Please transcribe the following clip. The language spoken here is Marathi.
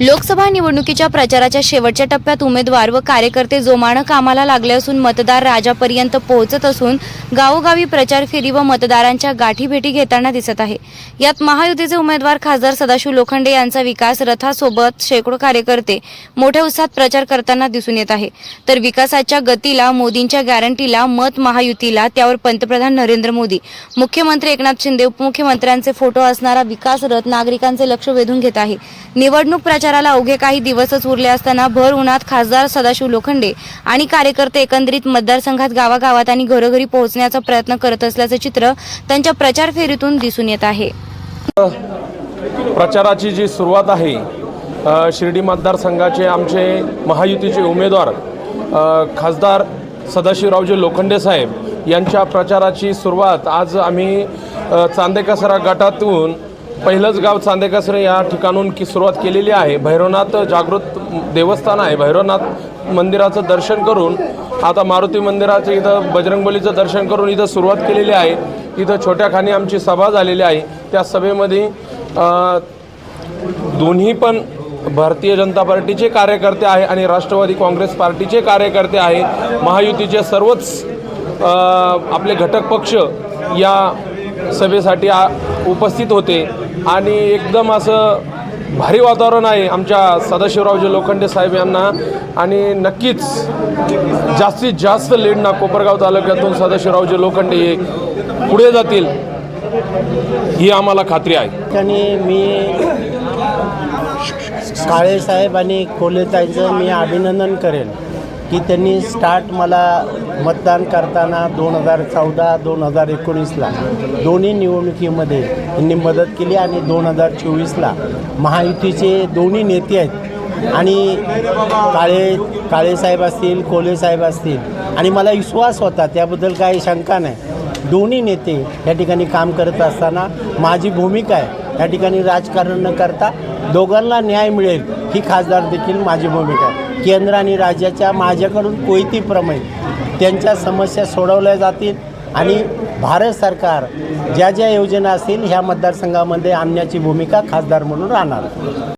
लोकसभा निवडणुकीच्या प्रचाराच्या शेवटच्या टप्प्यात उमेदवार व कार्यकर्ते जोमानं कामाला लागले असून मतदार राजापर्यंत पोहोचत असून गावोगावी प्रचार फेरी व मतदारांच्या गाठीभेटी घेताना दिसत आहे. यात महायुतीचे उमेदवार खासदार सदाशिव लोखंडे यांचा विकास रथासोबत शेकडो कार्यकर्ते मोठ्या उत्साहात प्रचार करताना दिसून येत आहे. तर विकासाच्या गतीला मोदींच्या गॅरंटीला मत महायुतीला त्यावर पंतप्रधान नरेंद्र मोदी मुख्यमंत्री एकनाथ शिंदे उपमुख्यमंत्र्यांचे फोटो असणारा विकास रथ नागरिकांचे लक्ष वेधून घेत आहे. निवडणूक प्रचार प्रचाराला अवघे काही दिवसच उरले असताना भर उन्हात खासदार सदाशिव लोखंडे आणि कार्यकर्ते एकंदरीत मतदारसंघात गावागावात आणि घरोघरी पोहोचण्याचा प्रयत्न करत असल्याचे चित्र त्यांच्या प्रचार फेरीतून दिसून येत आहे. प्रचाराची जी सुरुवात आहे शिर्डी मतदारसंघाचे आमचे महायुतीचे उमेदवार खासदार सदाशिवरावजी लोखंडे साहेब यांच्या प्रचाराची सुरुवात आज आम्ही चांदेकसरा गटातून पहिलंच गाव चांदेकासरे या ठिकाणून की सुरुवात केलेली आहे. भैरवनाथ जागृत देवस्थान आहे. भैरवनाथ मंदिराचं दर्शन करून आता मारुती मंदिराचं इथं बजरंगबलीचं दर्शन करून इथं सुरुवात केलेली आहे. इथं छोट्या खाणी आमची सभा झालेली आहे. त्या सभेमध्ये दोन्ही पण भारतीय जनता पार्टीचे कार्यकर्ते आहे आणि राष्ट्रवादी काँग्रेस पार्टीचे कार्यकर्ते आहे. महायुतीचे सर्वच आपले घटक पक्ष या सभेसाठी आ उपस्थित होते आणि एकदम असं भारी वातावरण आहे आमच्या सदाशिवरावजी लोखंडे साहेब यांना. आणि नक्कीच जास्तीत जास्त लीडना कोपरगाव तालुक्यातून सदाशिवरावजी लोखंडे हे पुढे जातील ही आम्हाला खात्री आहे. आणि मी काळे साहेब आणि कोलेताईचं मी अभिनंदन करेन. की त्यांनी स्टार्ट मला मतदान करताना दोन हजार चौदा दोन हजार एकोणीसला दोन्ही निवडणुकीमध्ये त्यांनी मदत केली आणि दोन हजार चोवीसला महायुतीचे दोन्ही नेते आहेत. आणि काळे काळेसाहेब असतील कोलेसाहेब असतील आणि मला विश्वास होता त्याबद्दल काही शंका नाही. दोन्ही नेते या ठिकाणी काम करत असताना माझी भूमिका आहे. या ठिकाणी राजकारण न करता दोघांना न्याय मिळेल ही खासदार देखील माझी भूमिका आहे. केंद्र आणि राज्याच्या माझ्याकडून कोयतीप्रमाणे त्यांच्या समस्या सोडवल्या जातील आणि भारत सरकार ज्या ज्या योजना असतील ह्या मतदारसंघामध्ये आणण्याची भूमिका खासदार म्हणून राहणार.